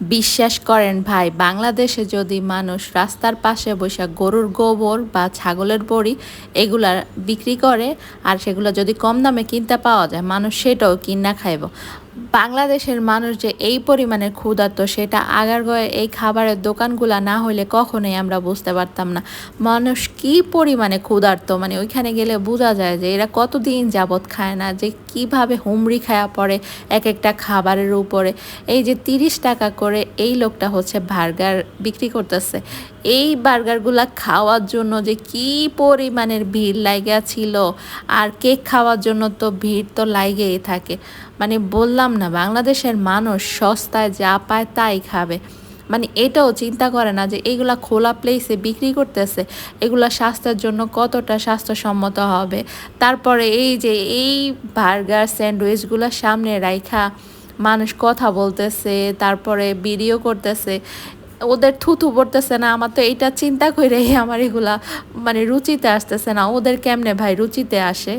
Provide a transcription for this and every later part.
বিশ্বাস করেন, ভাই, বাংলাদেশে যদি মানুষ রাস্তার পাশে বসে গরুর গোবর বা ছাগলের বড়ি এগুলা বিক্রি করে, আর সেগুলো যদি কম দামে কিনতে পাওয়া যায়, মানুষ সেটাও কিনা খাইব। বাংলাদেশের মানুষ যে এই পরিমাণে ক্ষুধার্ত, সেটা আগারগয়ে এই খাবারের দোকানগুলা না হইলে কখনোই আমরা বুঝতে পারতাম না। মানুষ কি পরিমাণে ক্ষুধার্ত? মানে ওইখানে গেলে বোঝা যায় যে এরা কতদিন যাবৎ খায় না, যে কীভাবে হুমড়ি খায়া পড়ে এক একটা খাবারের উপরে। এই যে তিরিশ টাকা করে এই লোকটা হচ্ছে বার্গার বিক্রি করতেছে। এই বার্গারগুলা খাওয়ার জন্য যে কি পরিমাণের ভিড় লাগা ছিল, আর কেক খাওয়ার জন্য তো ভিড় তো লাগেই থাকে। মানে বললাম না, বাংলাদেশের মানুষ সস্তায় যা পায় তাই খাবে। মানে এটাও চিন্তা করে না যে এইগুলা খোলা প্লেসে বিক্রি করতেছে, এগুলা স্বাস্থ্যের জন্য কতটা স্বাস্থ্যসম্মত হবে। তারপরে এই যে এই বার্গার স্যান্ডউইচগুলো সামনে রাইখা মানুষ কথা বলতেছে, তারপরে ভিডিও করতেছে, ওদের থুথু পড়তেছে না। আমার তো এইটা চিন্তা করে আমার এগুলা মানে রুচিতে আসতেছে না। ওদের কেমনে ভাই রুচিতে আসে?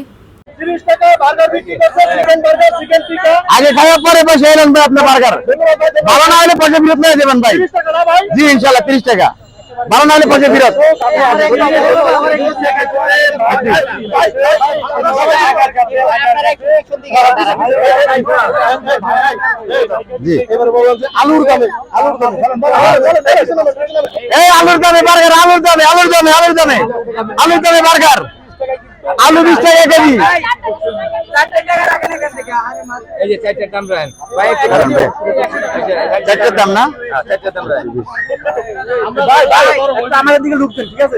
আগে খাওয়ার পরে পয়সা এলেন ভাই আপনার বার্গার ভালো না হলে পয়সা ফেরত নিয়ে দেবেন ভাই। তিরিশ টাকা না ভাই? জি ইনশাল্লাহ তিরিশ টাকা। ভালো না হলে পয়সা ফেরত। আলুর দামে এই আলুর দামে বার্গার আলুর দামে আলুর দামে আলুর দামে আলুর দামে। বার্গার আলু বিশ টাকা কেজি। এই যে চারটার দাম রাখেন ভাই দাম না? চারটার দাম রাখেন ভাই ভাই একটু আমাদের দিকে ঢুকছেন ঠিক আছে?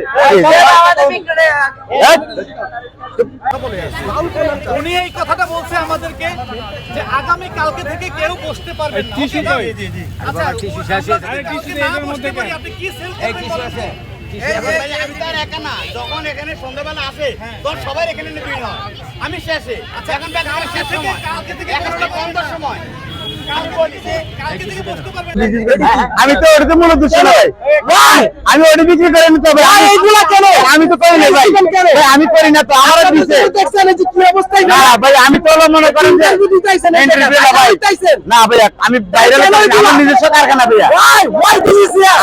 উনি এই কথাটা বলছে আমাদেরকে যে আগামী কালকে থেকে কেউ বসতে পারবে না। আচ্ছা শেষ বসতে পারি আপনি কি সেল একা না যখন এখানে সন্ধ্যাবেলা আসে তখন সবাই এখানে নিবি হয়। আমি শেষে। এখন ব্যাগ শেষ কালকে থেকে এখন হলো বন্ধর সময়। আমি তো ওটা তো মূলত ভাই। আমি ওটা বিক্রি করে নিতে হবে এইগুলা কেন? আমি তো করি না ভাই। আমি করি না তো আমার দিছে। কি অবস্থায় না ভাই আমি তো মনে করেন যে না ভাই। আমি বাইরে আমার নিজস্ব কারখানা ভাইয়া।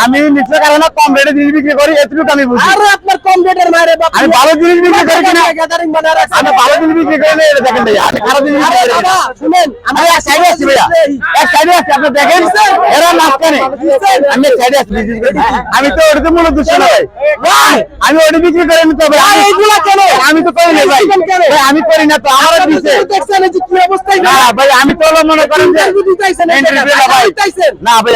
আমি নিজস্ব কারখানা কম রেটে জিনিস বিক্রি করি এতটুকু আমি বুঝি। আরে আপনার কম রেটের মারে বাপ আমি ভালো জিনিস বিক্রি করি কিনা? আমি ভালো জিনিস বিক্রি করি না এটা দেখেন ভাইয়া। আমি খারাপ জিনিস শুনেন আমি আছি ভাইয়া। এক সাইডে আছি আপনি দেখেন? এরা মাঝখানে। আমি সাইডে আছি আমি তো ওটাতে মূল মূলত দোষ না ভাই। ভাই, আমি ওটা বিক্রি করে নিতে হবে। এইগুলা কেন? আমি তো করি না ভাই। ভাই, আমি করি না তো আমার দিছে দেখছেন যে কি অবস্থায় না ভাই। আমি তো মনে করেন যে না ভাই। না ভাই